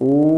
Ooh.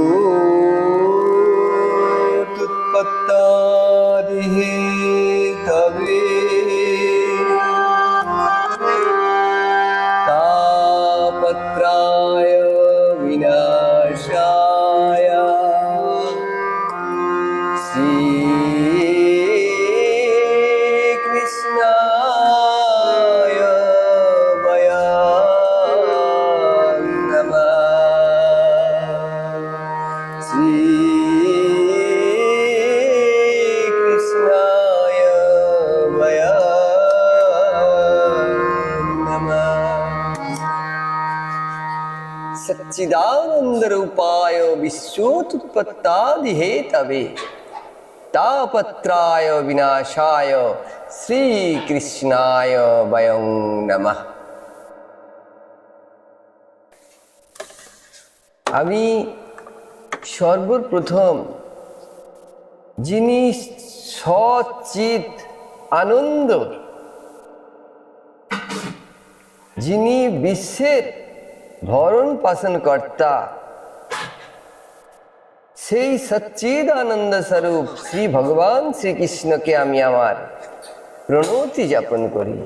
तापत्राय विनाशाय श्रीकृष्णाय वया नमः श्रीकृष्णाय চিদানন্দরূপায় বিশ্বোৎপত্তাদিহেতবে তাপত্রায় বিনাশায় শ্রীকৃষ্ণায় বয়ং নম। আমি সর্বপ্রথম যিনি সচিত আনন্দ যিনি বিশ্বের ভরণ পাশন কর্তা সেই সচ্চিদ আনন্দ স্বরূপ শ্রী ভগবান শ্রীকৃষ্ণকে আমি আমার প্রণতি যাপন করি।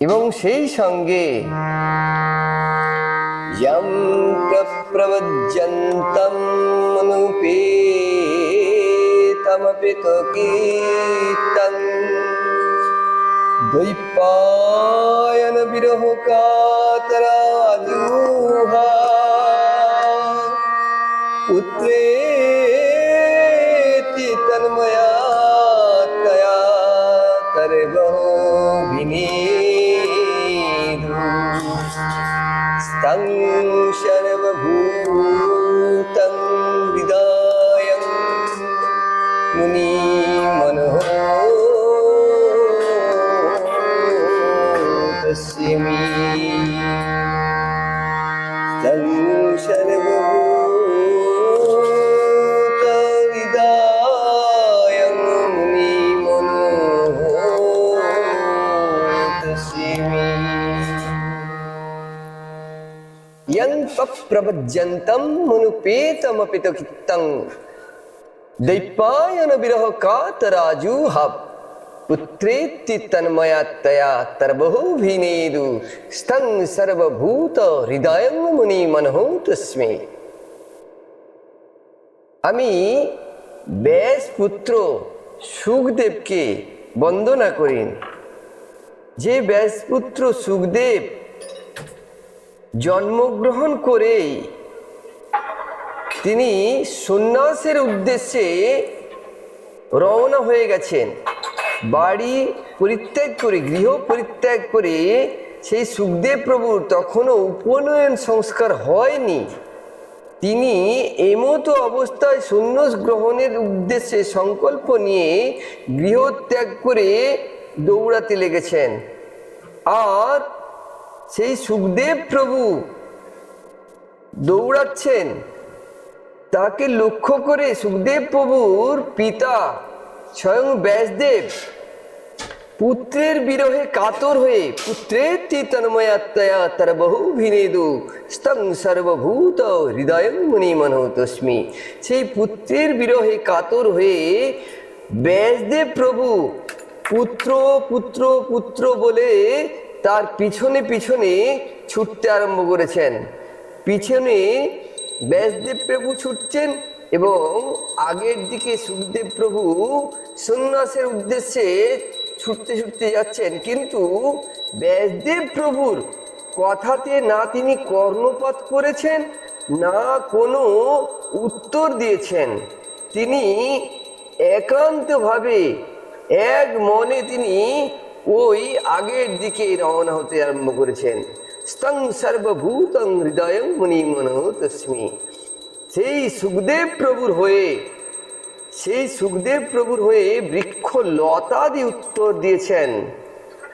এবং সেই সঙ্গে প্রব্রবজন্তম মনুপে তমপি কীর্তন। द्वैपायन विरह कातराजुहा पुत्रेति तन्मया तया स्तं యంతప్రవజ్యంతం మునుపేతమపితకిత్తం దైపాయన విరహ కాతరాజు హబ్ పుత్రేత్తి తన్మయాత్తయా తర్బహుభినేదు స్తం సర్వభూత হৃদয়ং মুনি মনহো তস্মে আমি ব্যাস পুত্র সুখদেবকে বন্দনা করি যে ব্যাসপুত্র সুখদেব জন্মগ্রহণ করেই তিনি সন্ন্যাসের উদ্দেশ্যে রওনা হয়ে গেছেন। বাড়ি পরিত্যাগ করে, গৃহ পরিত্যাগ করে সেই সুখদেব প্রভুর তখনও উপনয়ন সংস্কার হয়নি। তিনি এমতো অবস্থায় সন্ন্যাস গ্রহণের উদ্দেশ্যে সংকল্প নিয়ে গৃহত্যাগ করে দৌড়াতে লেগেছেন। আর সেই সুখদেব প্রভু দৌড়াচ্ছেন। তাকে লক্ষ্য করে সুখদেব প্রভুর পিতা স্বয়ং ব্যাসদেব পুত্রের বিরহে কাতর হয়ে পুত্রের তন্ময়াত্ময়া তার বহু ভিনেদু স্তং সর্বভূত হৃদয় মুনি মনো তস্মি। সেই পুত্রের বিরহে কাতর হয়ে ব্যাসদেব প্রভু, পুত্র পুত্র পুত্র বলে তার পিছনে পিছনে ছুটতে আরম্ভ করেছেন। পিছনে ব্যাসদেব প্রভু ছুটছেন এবং আগের দিকে সুখদেব প্রভু সন্ন্যাসের উদ্দেশ্যে ছুটতে ছুটতে যাচ্ছেন। কিন্তু ব্যাসদেব প্রভুর কথাতে না তিনি কর্ণপাত করেছেন, না কোনো উত্তর দিয়েছেন। তিনি একান্তভাবে এক মনে তিনি ওই আগের দিকে রওনা হতে আরম্ভ করেছেন। স্তং সর্বভূতং হৃদয় মুনি মনো তস্মি। সেই সুখদেব প্রভুর হয়ে, সেই সুখদেব প্রভুর হয়ে বৃক্ষ লতাদি উত্তর দিয়েছেন।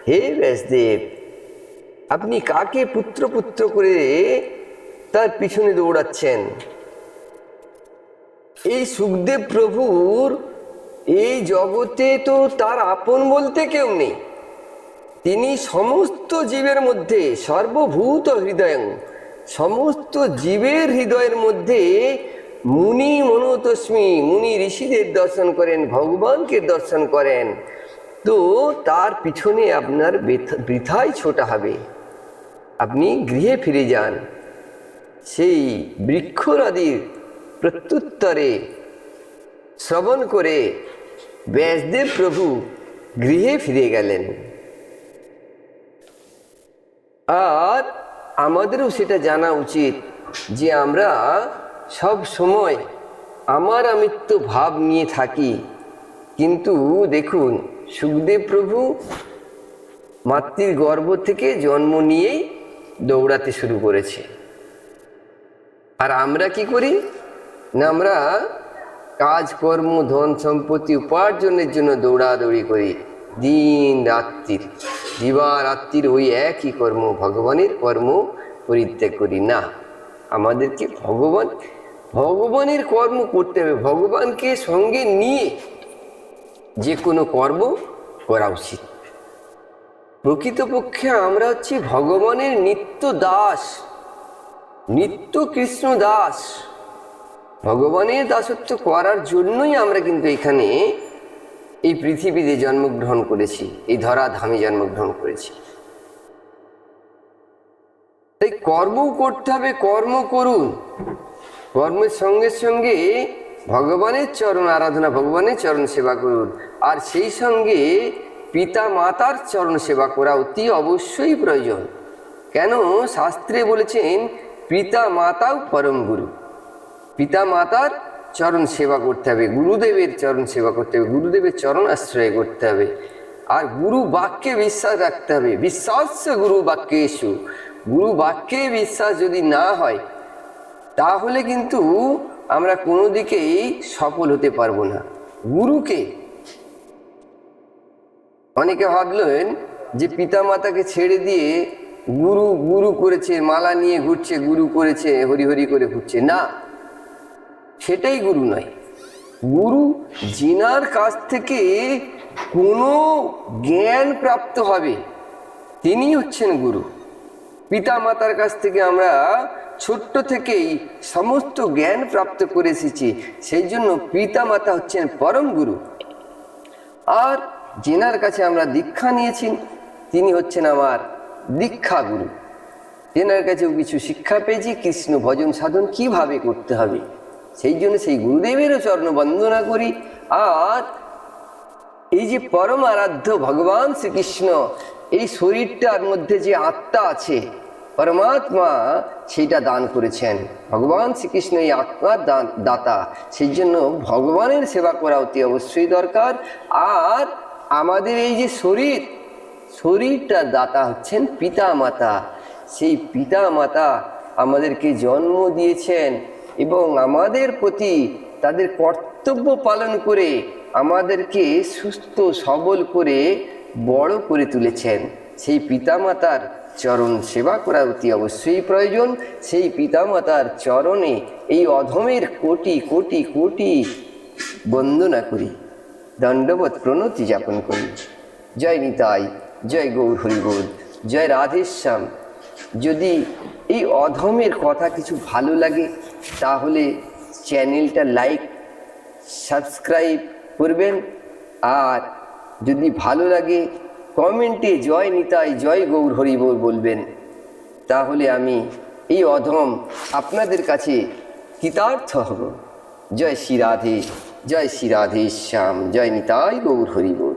হে ব্যাসদেব, আপনি কাকে পুত্র পুত্র করে তার পিছনে দৌড়াচ্ছেন? এই সুখদেব প্রভুর, এই জগতে তো তার আপন বলতে কেউ নেই। তিনি সমস্ত জীবের মধ্যে সর্বভূত হৃদয়, সমস্ত জীবের হৃদয়ের মধ্যে মুনি মনোতস্মি মুনি ঋষিদের দর্শন করেন, ভগবানকে দর্শন করেন। তো তার পিছনে আপনার বৃথা- বৃথাই ছোটা হবে। আপনি গৃহে ফিরে যান। সেই বৃক্ষরাদির প্রত্যুত্তরে শ্রবণ করে ব্যাসদেব প্রভু গৃহে ফিরে গেলেন। আর আমাদেরও সেটা জানা উচিত যে আমরা সব সময় আমার আমিত্ব ভাব নিয়ে থাকি। কিন্তু দেখুন, সুখদেব প্রভু মাতৃর গর্ভ থেকে জন্ম নিয়েই দৌড়াতে শুরু করেছে। আর আমরা কি করি? না, আমরা কাজকর্ম ধন সম্পত্তি উপার্জনের জন্য দৌড়াদৌড়ি করি। দিন রাত্রির। দিবা রাত্রির ওই একই কর্ম, ভগবানের কর্ম পরিত্যাগ করি। না, আমাদেরকে ভগবান, ভগবানের কর্ম করতে হবে। ভগবানকে সঙ্গে নিয়ে যে কোনো কর্ম করা উচিত। প্রকৃতপক্ষে আমরা হচ্ছি ভগবানের নিত্য দাস, নিত্য কৃষ্ণ দাস। ভগবানের দাসত্ব করার জন্যই আমরা কিন্তু এখানে এই পৃথিবীতে জন্মগ্রহণ করেছি, এই ধরাধামে জন্মগ্রহণ করেছি। তাই কর্ম করতে হবে কর্ম করুন। কর্মের সঙ্গে সঙ্গে ভগবানের চরণ আরাধনা, ভগবানের চরণ সেবা করুন। আর সেই সঙ্গে পিতা মাতার চরণ সেবা করা অতি অবশ্যই প্রয়োজন। কেন? শাস্ত্রে বলেছেন পিতা মাতাও পরম গুরু। পিতা মাতার চরণ সেবা করতে হবে, গুরুদেবের চরণ সেবা করতে হবে, গুরুদেবের চরণ আশ্রয় করতে হবে। আর গুরু বাক্যে বিশ্বাস রাখতে হবে, বিশ্বাস গুরু বাক্যে এসু গুরু বাক্যে বিশ্বাস যদি না হয়, তাহলে কিন্তু আমরা কোনো দিকেই সফল হতে পারব না। গুরুকে অনেকে ভাবলেন যে পিতা মাতাকে ছেড়ে দিয়ে গুরু গুরু করেছে, মালা নিয়ে ঘুরছে, গুরু করেছে, হরি হরি করে ঘুরছে। না সেটাই গুরু নয়। গুরু জিনার কাছ থেকে কোনো জ্ঞান প্রাপ্ত হবে। তিনি হচ্ছেন গুরু। পিতা মাতার কাছ থেকে আমরা ছোট্ট থেকেই সমস্ত জ্ঞান প্রাপ্ত করে এসেছি। সেই জন্য পিতা মাতা হচ্ছেন পরম গুরু। আর যেনার কাছে আমরা দীক্ষা নিয়েছি। তিনি হচ্ছেন আমার দীক্ষা গুরু। যেনার কাছেও কিছু শিক্ষা পেয়েছি। কৃষ্ণ ভজন সাধন কীভাবে করতে হবে? সেই জন্য সেই গুরুদেবেরও চরণ বন্দনা করি। আর এই যে পরম আরাধ্য ভগবান শ্রীকৃষ্ণ, এই শরীরটার মধ্যে যে আত্মা আছে, পরমাত্মা, সেইটা দান করেছেন। ভগবান শ্রীকৃষ্ণ এই আত্মার দাতা। সেই জন্য ভগবানের সেবা করা অতি অবশ্যই দরকার। আর আমাদের এই যে শরীর, শরীরটার দাতা হচ্ছেন পিতা মাতা সেই পিতা মাতা আমাদেরকে জন্ম দিয়েছেন। এবং আমাদের প্রতি তাদের কর্তব্য পালন করে আমাদেরকে সুস্থ, সবল করে বড় করে তুলেছেন। সেই পিতামাতার চরণ সেবা করা অতি অবশ্যই প্রয়োজন। সেই পিতামাতার চরণে এই অধমের কোটি কোটি কোটি বন্দনা করি। দণ্ডবত প্রণতি যাপন করি। জয় নিতাই, জয় গৌর হরিবোধ, জয় রাধেশ্যাম। যদি এই অধমের কথা কিছু ভালো লাগে তাহলে চ্যানেলটা লাইক সাবস্ক্রাইব করবেন। আর যদি ভালো লাগে কমেন্টে জয় নিতাই, জয় গৌর হরিবোল বলবেন। তাহলে আমি এই অধম আপনাদের কাছে কৃতার্থ হব। জয় শ্রী রাধে, জয় শ্রী রাধে শ্যাম, জয় নিতাই গৌর হরিবোল।